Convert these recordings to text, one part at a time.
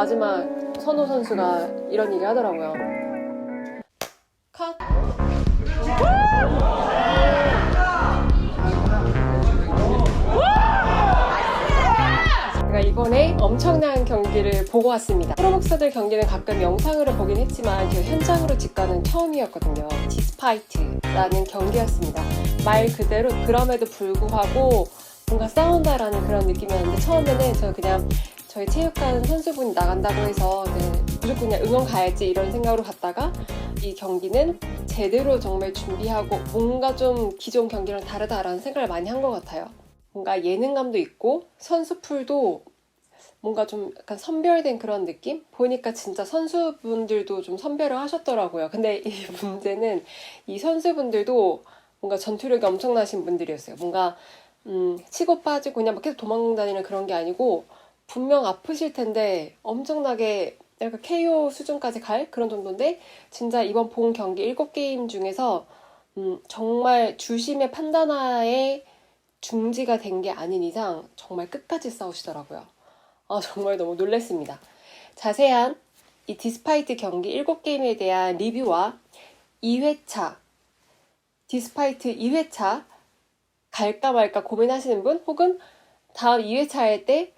마지막 선호 선수가 이런 얘기 하더라고요. 컷. 제가 이번에 엄청난 경기를 보고 왔습니다. 프로복서들 경기는 가끔 영상으로 보긴 했지만 제가 현장으로 직관은 처음이었거든요. 디스파이트라는 경기였습니다. 말 그대로 그럼에도 불구하고 뭔가 싸운다라는 그런 느낌이었는데 처음에는 저 그냥 저희 체육관 선수분이 나간다고 해서 네, 무조건 그냥 응원 가야지 이런 생각으로 갔다가 이 경기는 제대로 정말 준비하고 뭔가 좀 기존 경기랑 다르다라는 생각을 많이 한 것 같아요. 뭔가 예능감도 있고 선수풀도 뭔가 좀 약간 선별된 그런 느낌? 보니까 진짜 선수분들도 좀 선별을 하셨더라고요. 근데 이 문제는 이 선수분들도 뭔가 전투력이 엄청나신 분들이었어요. 뭔가 음, 치고 빠지고 그냥 막 계속 도망다니는 그런 게 아니고 분명 아프실 텐데 엄청나게 약간 KO 수준까지 갈 그런 정도인데 진짜 이번 본 경기 7게임 중에서 음, 정말 주심의 판단하에 중지가 된 게 아닌 이상 정말 끝까지 싸우시더라고요. 아, 정말 너무 놀랐습니다. 자세한 이 디스파이트 경기 7게임에 대한 리뷰와 2회차, 디스파이트 2회차 갈까 말까 고민하시는 분 혹은 다음 2회차 할때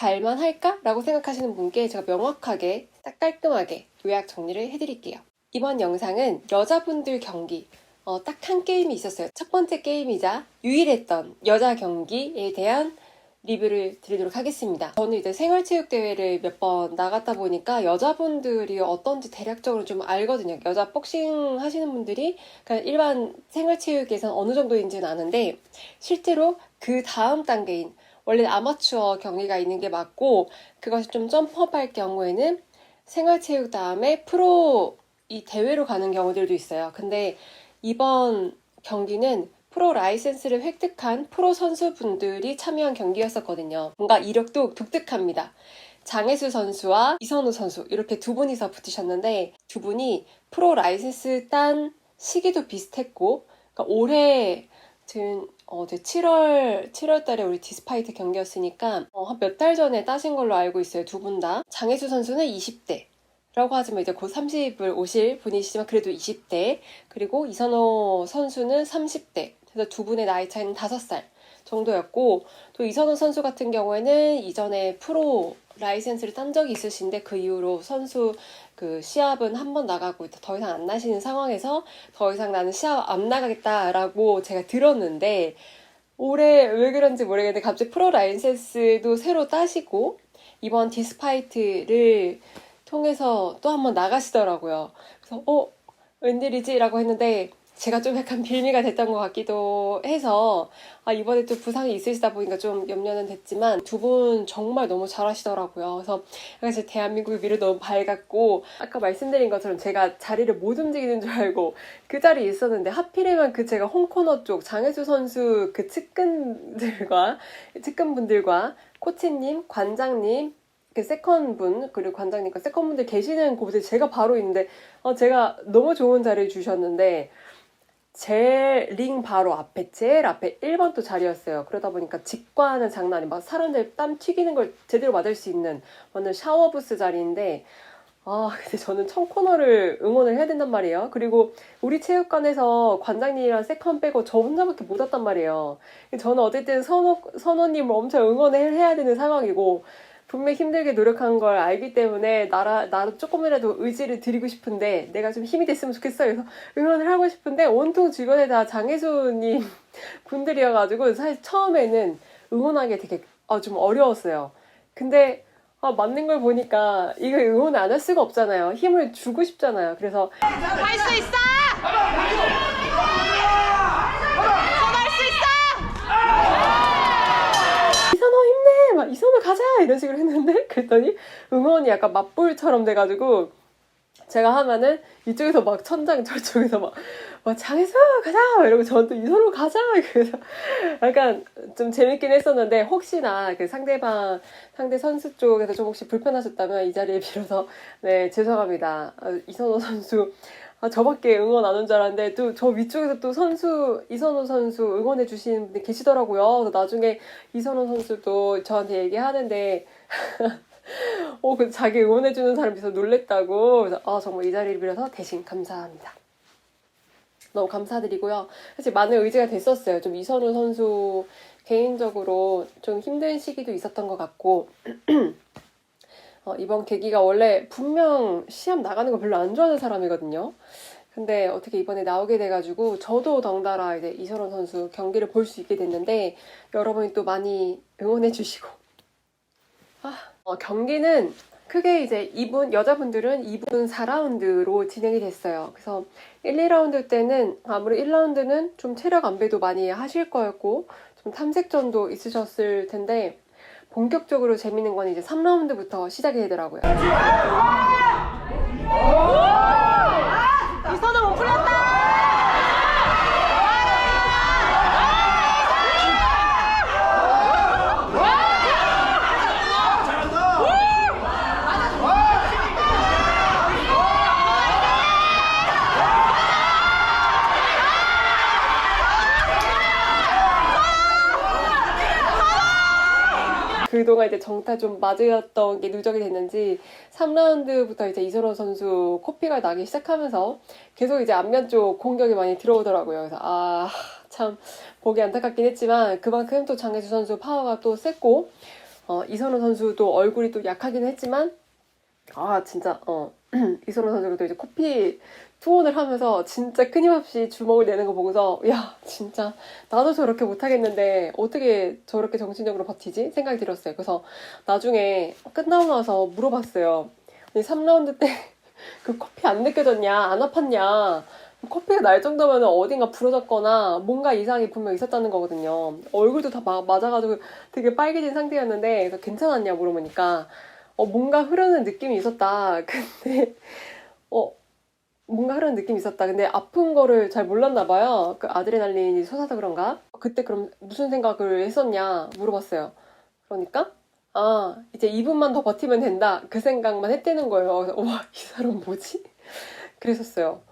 갈만 할까? 라고 생각하시는 분께 제가 명확하게 딱 깔끔하게 요약 정리를 해드릴게요. 이번 영상은 여자분들 경기 어, 딱 한 게임이 있었어요. 첫 번째 게임이자 유일했던 여자 경기에 대한 리뷰를 드리도록 하겠습니다. 저는 이제 생활체육대회를 몇 번 나갔다 보니까 여자분들이 어떤지 대략적으로 좀 알거든요. 여자 복싱 하시는 분들이 그냥 일반 생활체육에선 어느 정도인지는 아는데 실제로 그 다음 단계인 원래 아마추어 경기가 있는 게 맞고 그것이 좀 점프업할 경우에는 생활체육 다음에 프로 이 대회로 가는 경우들도 있어요. 근데 이번 경기는 프로 라이센스를 획득한 프로 선수분들이 참여한 경기였었거든요. 뭔가 이력도 독특합니다. 장혜수 선수와 이선우 선수 이렇게 두 분이서 붙으셨는데 두 분이 프로 라이센스 딴 시기도 비슷했고 그러니까 올해 지금 어, 7월 7월 달에 우리 디스파이트 경기였으니까 어, 한몇 달 전에 따신 걸로 알고 있어요. 두 분 다. 장혜수 선수는 20대. 라고 하지만 이제 곧 30을 오실 분이시지만 그래도 20대 그리고 이선호 선수는 30대 그래서 두 분의 나이 차이는 5살 정도였고 또 이선호 선수 같은 경우에는 이전에 프로 라이센스를 딴 적이 있으신데 그 이후로 선수 그 시합은 한 번 나가고 더 이상 안 나시는 상황에서 더 이상 나는 시합 안 나가겠다라고 제가 들었는데 올해 왜 그런지 모르겠는데 갑자기 프로 라이센스도 새로 따시고 이번 디스파이트를 통해서 또 한 번 나가시더라고요. 그래서 어 웬일이지라고 했는데 제가 좀 약간 빌미가 됐던 것 같기도 해서 아, 이번에 또 부상이 있으시다 보니까 좀 염려는 됐지만 두 분 정말 너무 잘하시더라고요. 그래서 대한민국의 미래 너무 밝았고 아까 말씀드린 것처럼 제가 자리를 못 움직이는 줄 알고 그 자리에 있었는데 하필이면 그 제가 홈코너 쪽 장혜수 선수 그 측근들과 측근분들과 코치님, 관장님 그 세컨 분 그리고 관장님과 세컨 분들 계시는 곳에 제가 바로 있는데 어, 제가 너무 좋은 자리를 주셨는데 제링 바로 앞에 제일 앞에 1번 또 자리였어요. 그러다 보니까 직관은 장난 아니 막 사람들 땀 튀기는 걸 제대로 맞을 수 있는 완전 샤워 부스 자리인데 아 근데 저는 청 코너를 응원을 해야 된단 말이에요. 그리고 우리 체육관에서 관장님이랑 세컨 빼고 저 혼자밖에 못 왔단 말이에요. 저는 어쨌든 선호 선호님을 엄청 응원을 해야 되는 상황이고 분명 힘들게 노력한 걸 알기 때문에 나라 나도 조금이라도 의지를 드리고 싶은데 내가 좀 힘이 됐으면 좋겠어요. 그래서 응원을 하고 싶은데 온통 주변에 다 장혜수님 분들이어가지고 사실 처음에는 응원하기 되게 아, 좀 어려웠어요. 근데 아, 맞는 걸 보니까 이거 응원 안 할 수가 없잖아요. 힘을 주고 싶잖아요. 그래서 할 수 있어! 전할 수 있어! 이선호 힘내! 막 이선호 가자! 이런 식으로 했는데 그랬더니 응원이 약간 맞불처럼 돼가지고 제가 하면은 이쪽에서 막 천장 저쪽에서 막, 막 장혜수 가자! 막 이러고 저는 또 이선호 가자! 그래서 약간 좀 재밌긴 했었는데 혹시나 그 상대방 상대 선수 쪽에서 좀 혹시 불편하셨다면 이 자리에 빌어서 네 죄송합니다 아, 이선호 선수 아, 저밖에 응원 안 온 줄 알았는데 또 저 위쪽에서 또 선수 이선호 선수 응원해 주시는 분이 계시더라고요. 그래서 나중에 이선호 선수도 저한테 얘기하는데 어, 그 자기 응원해 주는 사람이 있어 놀랬다고. 아, 정말 이 자리를 빌어서 대신 감사합니다. 너무 감사드리고요. 사실 많은 의지가 됐었어요. 좀 이선우 선수 개인적으로 좀 힘든 시기도 있었던 것 같고, 어, 이번 계기가 원래 분명 시합 나가는 거 별로 안 좋아하는 사람이거든요. 근데 어떻게 이번에 나오게 돼가지고 저도 덩달아 이제 이선우 선수 경기를 볼 수 있게 됐는데 여러분이 또 많이 응원해 주시고 아, 어, 경기는 크게 이제 2분 여자분들은 2분 4라운드로 진행이 됐어요. 그래서 1, 2라운드 때는 아무리 1라운드는 좀 체력 안배도 많이 하실 거였고 좀 탐색전도 있으셨을 텐데 본격적으로 재밌는 건 이제 3라운드부터 시작이 되더라고요. 이선우 못 풀렸다. 그동안 이제 정타 좀 맞으였던 게 누적이 됐는지 3라운드부터 이제 이선호 선수 코피가 나기 시작하면서 계속 이제 앞면 쪽 공격이 많이 들어오더라고요. 그래서 아, 참 보기 안타깝긴 했지만 그만큼 또 장혜수 선수 파워가 또 셌고 어, 이선호 선수도 얼굴이 또 약하긴 했지만 아, 진짜 어 선수가 또 이제 코피 투혼을 하면서 진짜 끊임없이 주먹을 내는 거 보고서 야 진짜 나도 저렇게 못하겠는데 어떻게 저렇게 정신적으로 버티지 생각이 들었어요. 그래서 나중에 끝나고 나서 물어봤어요. 3라운드 때 그 코피 안 느껴졌냐 안 아팠냐 코피가 날 정도면 어딘가 부러졌거나 뭔가 이상이 분명 있었다는 거거든요. 얼굴도 다 마- 맞아가지고 되게 빨개진 상태였는데 그래서 괜찮았냐 물어보니까 어, 뭔가 흐르는 느낌이 있었다. 근데 어 뭔가 흐르는 느낌이 있었다. 근데 아픈 거를 잘 몰랐나 봐요. 그 아드레날린이 솟아서 그런가? 그때 그럼 무슨 생각을 했었냐 물어봤어요. 그러니까 아 이제 2분만 더 버티면 된다. 그 생각만 했다는 거예요. 그래서 와이 사람 뭐지? 그랬었어요.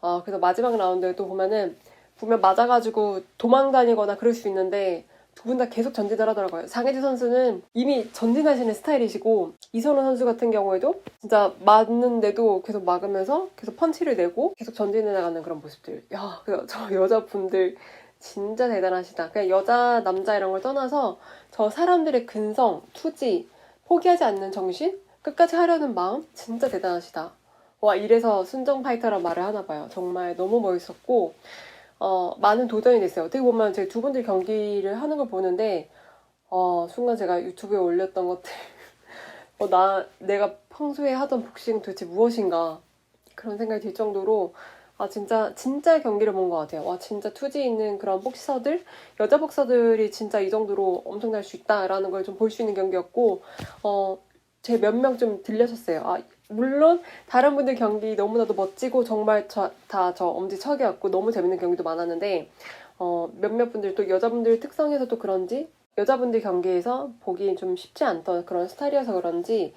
아 그래서 마지막 라운드에 또 보면은 보면 맞아가지고 도망 다니거나 그럴 수 있는데 두 분 다 계속 전진을 하더라고요. 장혜지 선수는 이미 전진하시는 스타일이시고 이선호 선수 같은 경우에도 진짜 맞는데도 계속 막으면서 계속 펀치를 내고 계속 전진해 나가는 그런 모습들. 야, 저 여자분들 진짜 대단하시다. 그냥 여자, 남자 이런 걸 떠나서 저 사람들의 근성, 투지, 포기하지 않는 정신, 끝까지 하려는 마음 진짜 대단하시다. 와, 이래서 순정 파이터란 말을 하나 봐요. 정말 너무 멋있었고 어, 많은 도전이 됐어요. 어떻게 보면 제두 분들 경기를 하는 걸 보는데, 어, 순간 제가 유튜브에 올렸던 것들, 어, 나, 내가 평소에 하던 복싱 도대체 무엇인가, 그런 생각이 들 정도로, 아, 진짜, 진짜 경기를 본 것 같아요. 와, 진짜 투지 있는 그런 복서들, 여자 복서들이 진짜 이 정도로 엄청날 수 있다라는 걸 좀 볼 수 있는 경기였고, 어, 제 몇 명 좀 들려셨어요. 아, 물론 다른 분들 경기 너무나도 멋지고 정말 다 저 엄지척이었고 너무 재밌는 경기도 많았는데 어, 몇몇 분들 또 여자분들 특성에서 또 그런지 여자분들 경기에서 보기 좀 쉽지 않던 그런 스타일이어서 그런지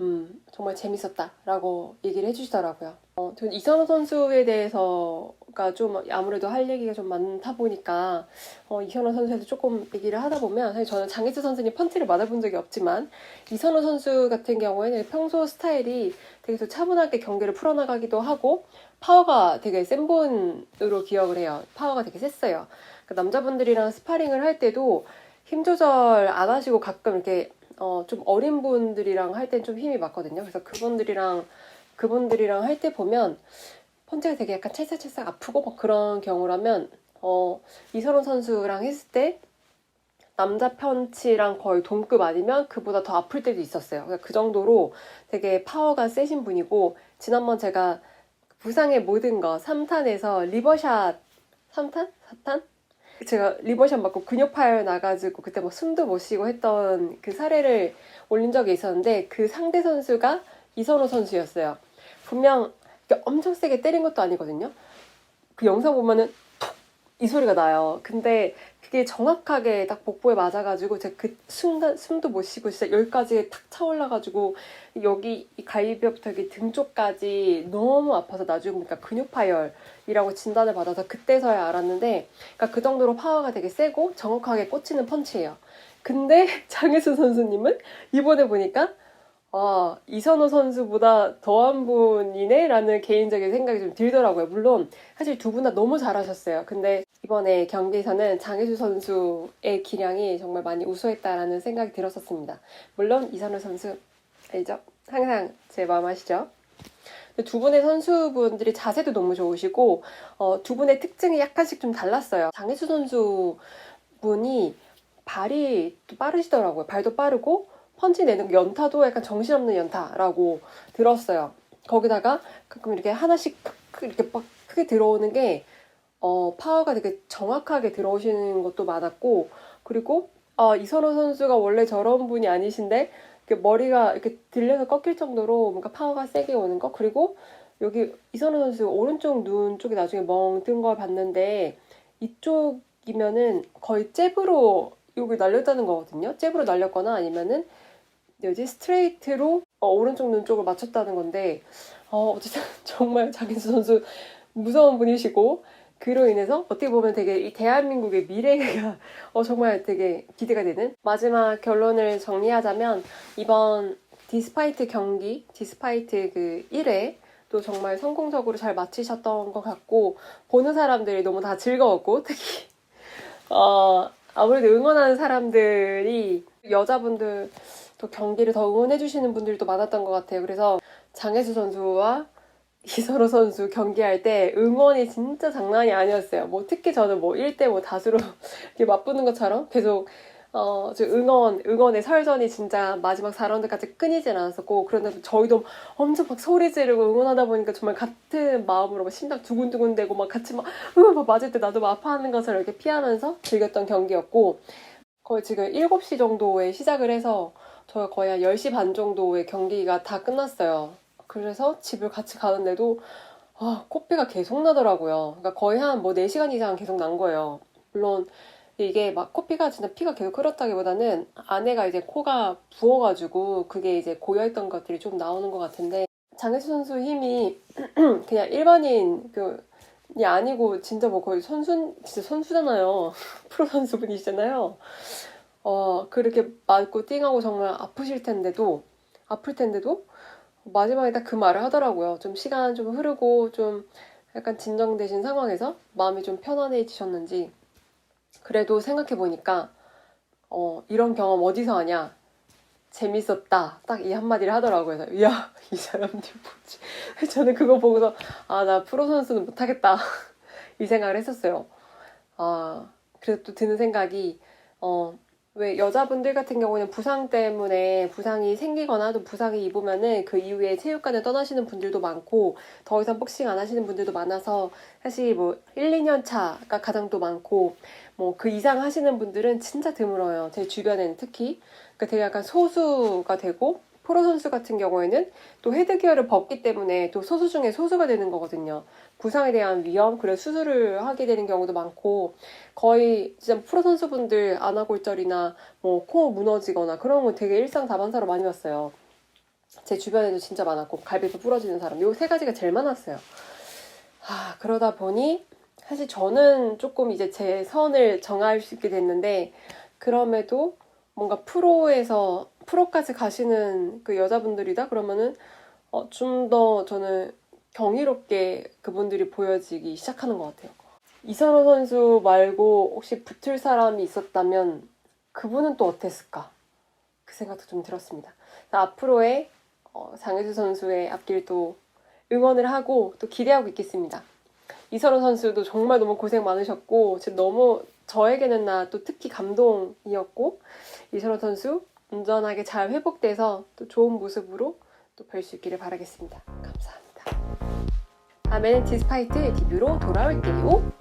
음, 정말 재밌었다라고 얘기를 해주시더라고요. 어, 저는 이선호 선수에 대해서가 좀 아무래도 할 얘기가 좀 많다 보니까 어, 이선호 선수에서 조금 얘기를 하다 보면 사실 저는 장희수 선수님 펀치를 맞아본 적이 없지만 이선호 선수 같은 경우에는 평소 스타일이 되게 또 차분하게 경기를 풀어나가기도 하고 파워가 되게 센 분으로 기억을 해요. 파워가 되게 셌어요. 그 남자분들이랑 스파링을 할 때도 힘 조절 안 하시고 가끔 이렇게 어, 좀 어린 분들이랑 할 땐 좀 힘이 맞거든요. 그래서 그분들이랑 그분들이랑 할 때 보면 펀치가 되게 약간 찰싹찰싹 아프고 막 그런 경우라면 어, 이선호 선수랑 했을 때 남자 펀치랑 거의 동급 아니면 그보다 더 아플 때도 있었어요. 그러니까 그 정도로 되게 파워가 세신 분이고 지난번 제가 부상의 모든 거 3탄에서 리버샷 3탄? 4탄? 제가 리버샷 맞고 근육파열 나가지고 그때 뭐 숨도 못 쉬고 했던 그 사례를 올린 적이 있었는데 그 상대 선수가 이선호 선수였어요. 분명 엄청 세게 때린 것도 아니거든요. 그 영상 보면은 톡! 이 소리가 나요. 근데 그게 정확하게 딱 복부에 맞아가지고 제가 그 순간 숨도 못 쉬고 진짜 열까지 탁 차올라가지고 여기 이 갈비뼈부터 여기 등 쪽까지 너무 아파서 나중에 보니까 근육 파열이라고 진단을 받아서 그때서야 알았는데 그러니까 그 정도로 파워가 되게 세고 정확하게 꽂히는 펀치예요. 근데 장혜수 선수님은 이번에 보니까 아, 이선호 선수보다 더한 분이네 라는 개인적인 생각이 좀 들더라고요. 물론 사실 두 분 다 너무 잘하셨어요. 근데 이번에 경기에서는 장혜수 선수의 기량이 정말 많이 우수했다라는 생각이 들었었습니다. 물론 이선호 선수 알죠? 항상 제 마음 아시죠? 두 분의 선수분들이 자세도 너무 좋으시고 어, 두 분의 특징이 약간씩 좀 달랐어요. 장혜수 선수 분이 발이 또 빠르시더라고요. 발도 빠르고 펀치 내는 연타도 약간 정신없는 연타라고 들었어요. 거기다가 가끔 이렇게 하나씩 이렇게 막 크게 들어오는 게 어, 파워가 되게 정확하게 들어오시는 것도 많았고 그리고 아, 이선호 선수가 원래 저런 분이 아니신데 이렇게 머리가 이렇게 들려서 꺾일 정도로 뭔가 파워가 세게 오는 거 그리고 여기 이선호 선수 오른쪽 눈 쪽이 나중에 멍 뜬 걸 봤는데 이쪽이면은 거의 잽으로 여기 날렸다는 거거든요. 잽으로 날렸거나 아니면은 여기 스트레이트로 어, 오른쪽 눈 쪽을 맞췄다는 건데 어, 어쨌든 정말 장인수 선수 무서운 분이시고 그로 인해서 어떻게 보면 되게 이 대한민국의 미래가 어, 정말 되게 기대가 되는 마지막 결론을 정리하자면 이번 디스파이트 경기 디스파이트 그 1회 또 정말 성공적으로 잘 마치셨던 것 같고 보는 사람들이 너무 다 즐거웠고 특히 어, 아무래도 응원하는 사람들이 여자분들 또 경기를 더 응원해주시는 분들도 많았던 것 같아요. 그래서 장혜수 선수와 이선호 선수 경기할 때 응원이 진짜 장난이 아니었어요. 뭐 특히 저는 뭐 1대 뭐 다수로 이렇게 맞붙는 것처럼 계속 어, 저 응원, 응원의 설전이 진짜 마지막 4라운드까지 끊이진 않았었고, 그런데 저희도 엄청 막 소리 지르고 응원하다 보니까 정말 같은 마음으로 막 심장 두근두근 되고 막 같이 막, 으, 막 맞을 때 나도 막 아파하는 것을 이렇게 피하면서 즐겼던 경기였고, 거의 지금 7시 정도에 시작을 해서 저희가 거의 한 10시 반 정도에 경기가 다 끝났어요. 그래서 집을 같이 가는데도 아, 코피가 계속 나더라고요. 그러니까 거의 한 뭐 4시간 이상 계속 난 거예요. 물론 이게 막 코피가 진짜 피가 계속 흐렸다기보다는 안에가 이제 코가 부어가지고 그게 이제 고여있던 것들이 좀 나오는 것 같은데 장혜수 선수 힘이 그냥 일반인 그이 아니고 진짜 뭐 거의 선수 진짜 선수잖아요 프로 선수분이시잖아요 어 그렇게 맞고 띵하고 정말 아프실 텐데도 아플 텐데도 마지막에 딱 그 말을 하더라고요 좀 시간 좀 흐르고 좀 약간 진정되신 상황에서 마음이 좀 편안해지셨는지 그래도 생각해보니까, 어, 이런 경험 어디서 하냐? 재밌었다. 딱 이 한마디를 하더라고요. 이야, 이 사람들 뭐지? 저는 그거 보고서, 아, 나 프로 선수는 못하겠다. 이 생각을 했었어요. 아, 그래서 또 드는 생각이, 어, 왜 여자분들 같은 경우는 부상 때문에 부상이 생기거나 또 부상이 입으면은 그 이후에 체육관을 떠나시는 분들도 많고 더 이상 복싱 안 하시는 분들도 많아서 사실 뭐 1, 2년 차가 가장 또 많고 뭐 그 이상 하시는 분들은 진짜 드물어요. 제 주변에는 특히. 그러니까 되게 약간 소수가 되고 프로 선수 같은 경우에는 또 헤드기어를 벗기 때문에 또 소수 중에 소수가 되는 거거든요. 부상에 대한 위험, 그래 수술을 하게 되는 경우도 많고 거의 진짜 프로 선수분들 안아골절이나 뭐 코 무너지거나 그런 거 되게 일상 다반사로 많이 봤어요. 제 주변에도 진짜 많았고 갈비뼈 부러지는 사람 요 세 가지가 제일 많았어요. 아 그러다 보니 사실 저는 조금 이제 제 선을 정할 수 있게 됐는데 그럼에도 뭔가 프로에서 프로까지 가시는 그 여자분들이다 그러면은 어, 좀 더 저는 경이롭게 그분들이 보여지기 시작하는 것 같아요. 이선호 선수 말고 혹시 붙을 사람이 있었다면 그분은 또 어땠을까? 그 생각도 좀 들었습니다. 앞으로의 어, 장혜수 선수의 앞길도 응원을 하고 또 기대하고 있겠습니다. 이선호 선수도 정말 너무 고생 많으셨고 너무 저에게는 나 또 특히 감동이었고 이선호 선수 온전하게 잘 회복돼서 또 좋은 모습으로 또 뵐 수 있기를 바라겠습니다. 다음에는 디스파이트 리뷰로 돌아올게요.